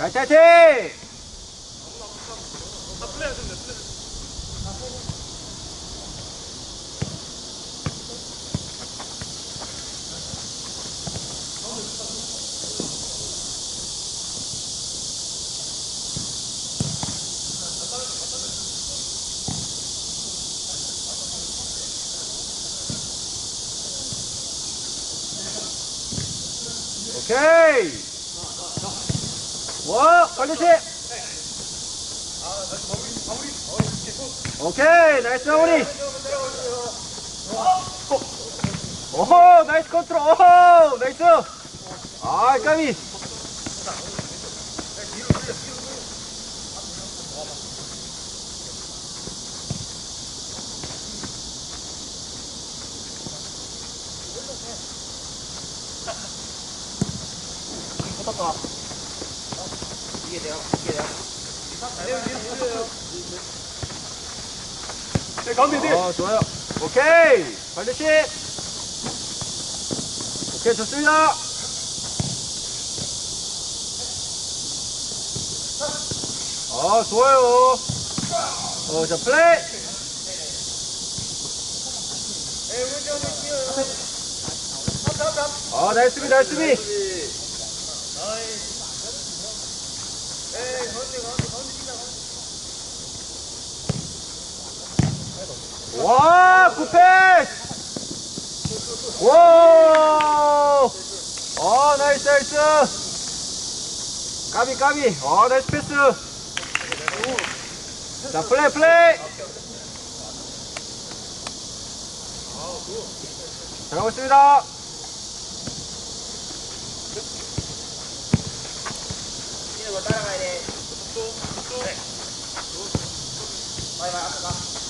잘 차이팅! 오케이! 와, 걸리시! 오케이, 나이스 마무리! 오호, 나이스 컨트롤, 오호, 나이스! 아, 까비! 네, 가운데 돼. 어, 좋아요. 오케이! 걸리시! 오케이, 좋습니다! 아, 좋아요. 어, 자, 플레이! 아, 나이스 수비, 나이스 수비! 와, 굿패스! 와! 어, 나이스, 나이스! 까비, 까비! 어, 나이스 패스! 자, 플레이, 플레이! 잘하고 있습니다! 아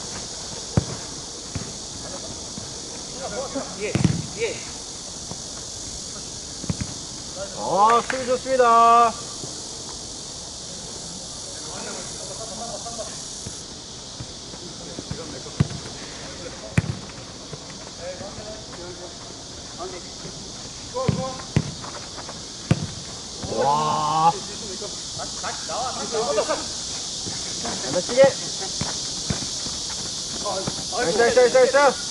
아, 수비 좋습니다. 와. 멋지게. 나이스, 나이스, 나이스, 나이스.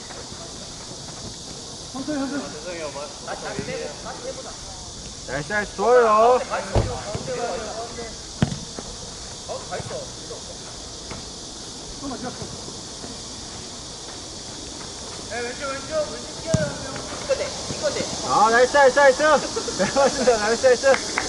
나이스, 나이스, 좋아요. 아, 나이스, 나이스! 네, 맞습니다. 나이스, 나이스.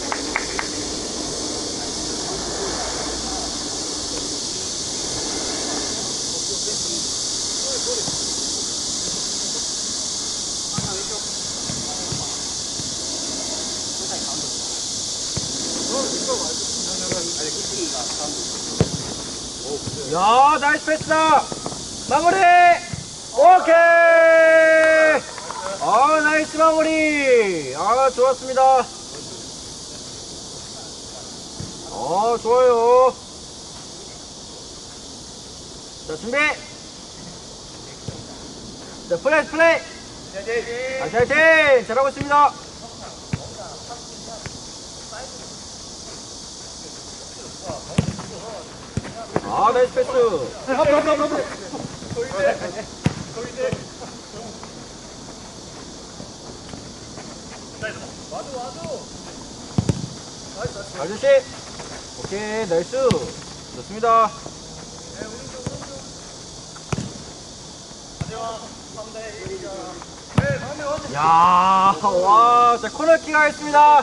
야, 나이스 패스다! 마무리! 오케이! 아, 나이스 마무리! 아, 좋았습니다. 어, 좋아요. 자, 준비! 자, 플레이, 플레이! 화이팅! 잘하고 있습니다. 아, 나이스 패스. 앞으로, 앞으로, 아저씨. 오케이, 나이스. 좋습니다. 네, 오른쪽, 오른쪽. 안녕. 3대 1이야. 네, 3대 1. 야, 와, 자, 코너킥 하겠습니다.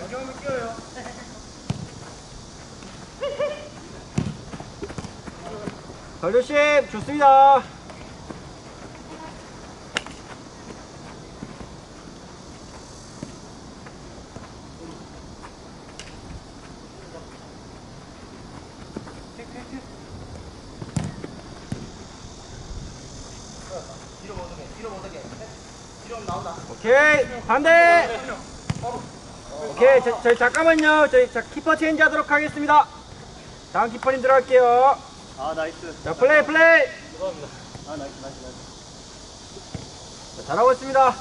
왼쪽으로 끼어요. 걸조심, 좋습니다. 오케이, 반대. 오케이, 저, 저희 잠깐만요. 저희 자, 키퍼 체인지 하도록 하겠습니다. 다음 키퍼님 들어갈게요. 아 나이스. 자, 플레이, 플레이. 아 나이스 나이스 나이스. 자, 잘하고 있습니다.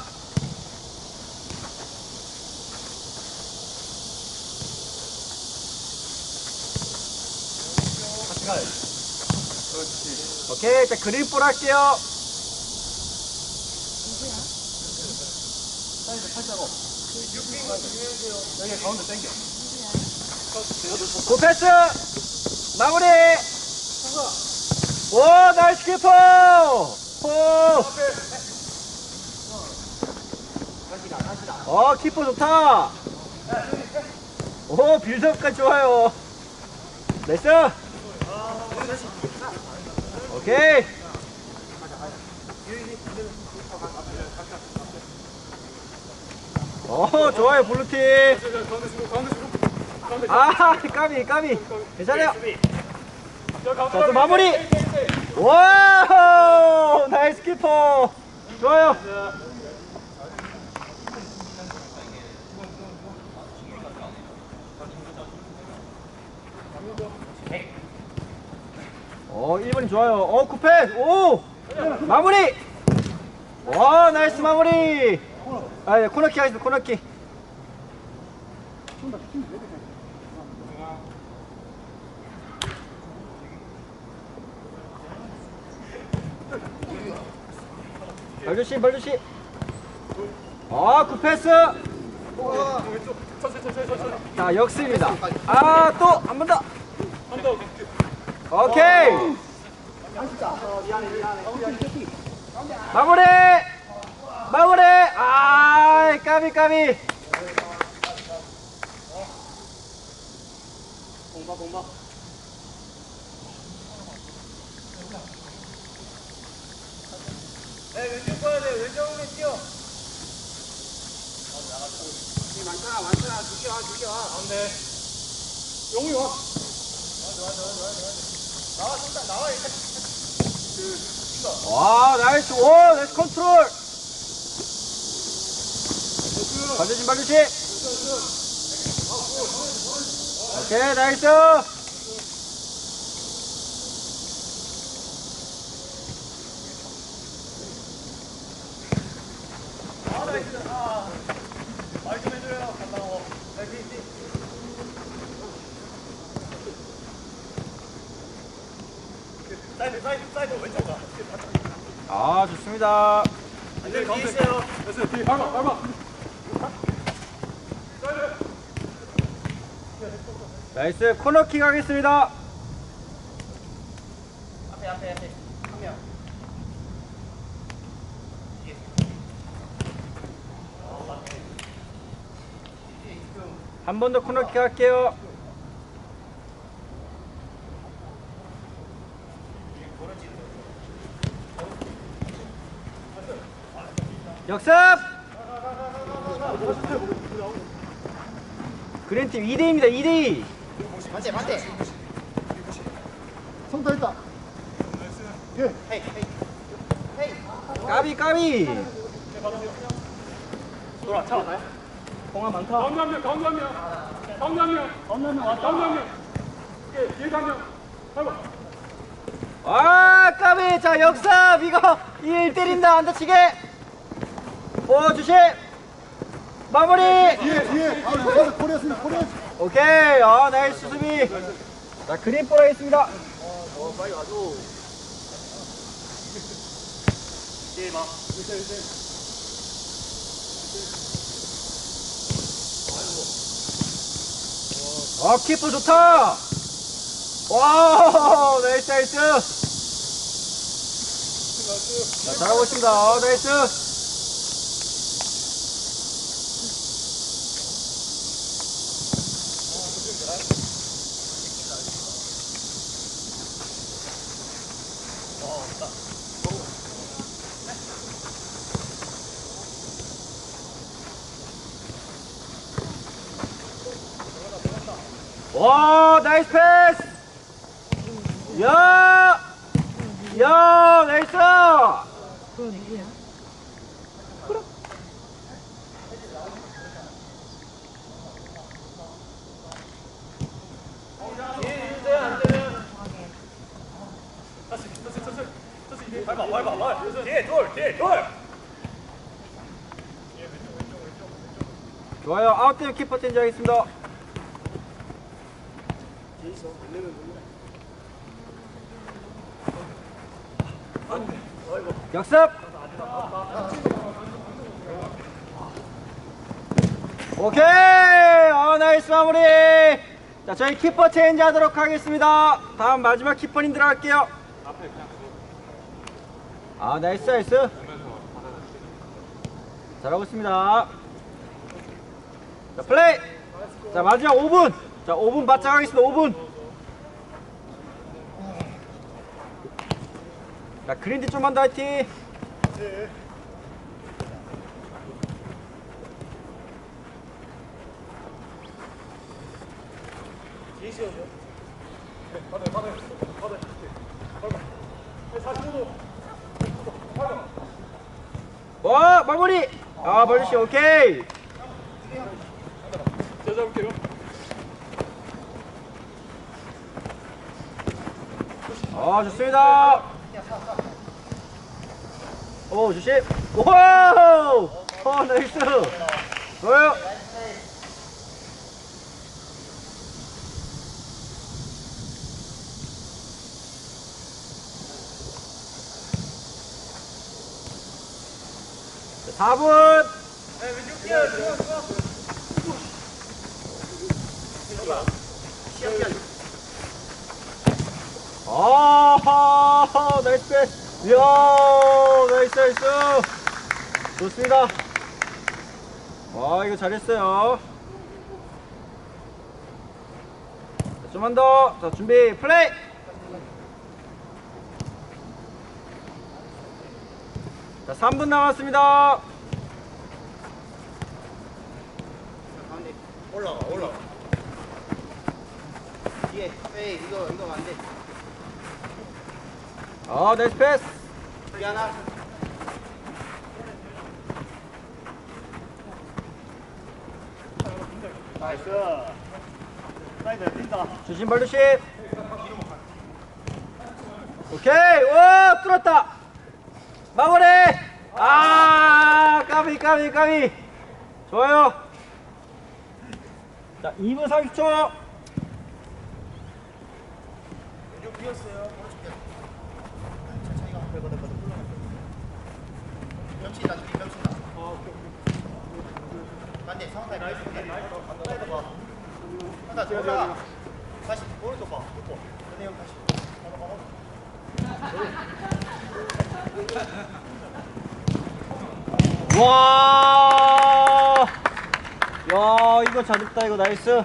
같이 가요. 그렇지. 오케이, 자, 그린볼 할게요. 사이드 팔자고. 여기 가운데 당겨. 굿패스! 마무리! 오, 나이스 키퍼! 오! 어, 키퍼 좋다! 오, 빌드업까지 좋아요. 나이스! 오케이! 오, 좋아요, 블루팀! 아, 까비, 까비. 괜찮아요. 저 가운데 자, 또 마무리. 와우! 나이스 키퍼. 좋아요. 어, 1번이 좋아요. 어, 쿠페. 오! 마무리! 와, 나이스 마무리! 아, 예, 코너킥 하겠습니다, 코너킥. 발주심, 발주심. 아, 굿패스. 자, 역습입니다. 아, 또, 한 번 더. 오케이. 마무리. 마무리. 아, 까비, 까비. 공바 공바. 네 왼쪽 봐야 돼. 왼쪽으로 뛰어. 많잖아 많잖아 두개 와 두개 와. 가운데. 영웅이 와. 나와 일단 나와 일단. 와, 나이스. 오, 나이스 컨트롤. 발주심, 발주심. 오케이, 나이스. 사이드 사이드 사이드 왼쪽 가. 아, 좋습니다. 안돼 가운데 있어요. 됐어요. 뒤에 밟아 밟아. 나이스. 코너킥 하겠습니다. 앞에 앞에 앞에 한 명. 한 번 더 코너킥 할게요. 역습! 그린팀 2대2입니다 2대2 반대 반대 성타 했다. 예. 헤이 헤이 헤이 까비 까비 돌아 차 공화 많다 가운데 한 명, 가운데 한 명, 가운데 한 명, 가운데 한 명, 가운데 한 명. 예, 뒤에 한 명. 아이고. 아 까비 자 역습 이거 1 때린다 안 다치게 오 주심 마무리 뒤에 뒤에. 아 코리아 코리아스입니다. 코리아. 오케이 아 나이스 수비. 자 그린 볼 하겠습니다. 아 키퍼 좋다. 와 나이스 나이스. 자 잘하고 있습니다. 아, 나이스 와 나이스 패스! 야! 야 나이스 좋아요. 아웃되면 키퍼 체인지 하겠습니다. 역습 오케이! 아 나이스 마무리! 자 저희 키퍼 체인지 하도록 하겠습니다. 다음 마지막 키퍼님 들어갈게요 아 나이스 나이스. 잘하고 있습니다. 자 플레이! 자 마지막 5분. 자 5분 바짝 하겠습니다 5분. 자 그린디 좀만 더 화이팅! 와 마무리. 아 벌리씨 오케이. 제가 잡을게요. 아 좋습니다. 오 조심. 오호 어 나이스. 좋아요 4분. 아 나이스. 이야 나이스 나이스. 좋습니다. 와 이거 잘했어요. 자, 좀만 더 자 준비 플레이. 자 3분 남았습니다 가운데 올라가 올라가 뒤에 에이 이거 이거 안돼. 아 나이스. 패스 뒤 하나. 나이스. 사이드 뛴다. 주심 발루심 오케이. 오 뚫었다. 마무리. 아 까비 까비 까비. 좋아요 자 2분 30초 왼쪽 비었어요. 오른쪽 가 반대 상대 나이스. 봐. 다시 오른쪽 봐. 형 다시 바로 바로 와, 와 이거 잘했다 이거 나이스.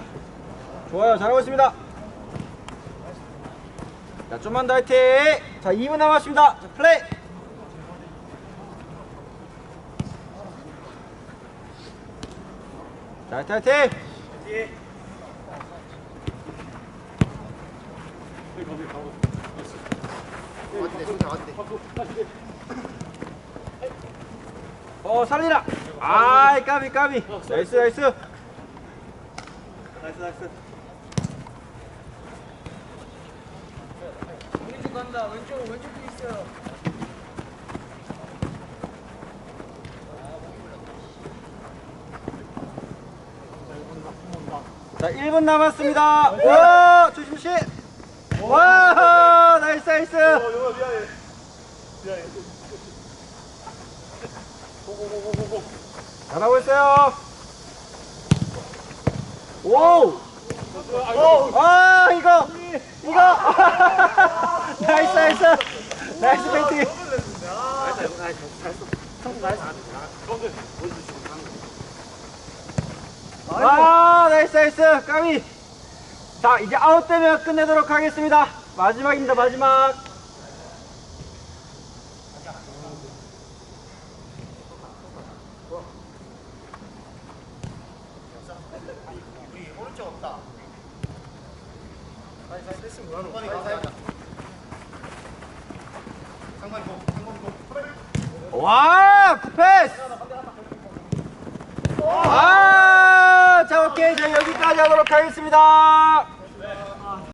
좋아요 잘하고 있습니다. 자 좀만 더 화이팅. 자 2분 남았습니다. 자, 플레이. 자 화이팅 화이팅. 어 살리라. 아이 까비 까비. 나이스 나이스. 나이스, 나이스. 자 1분 남았습니다. 와 조심조심 와 나이스 나이스. 잘하고 있어요 오! 아 이거 이거. 나이스 나이스. 나이스 페인팅. 아 나이스 나이스. 까비 자 이제 아웃 되면 끝내도록 하겠습니다. 마지막입니다 마지막 우리 오른쪽 없다. 다시, 다시 됐으면 뭐하노? 상관이 가자. 상관이 고, 상관이 고. 와 굿패스! 아, 아자 오케이. 자 여기까지 하도록 하겠습니다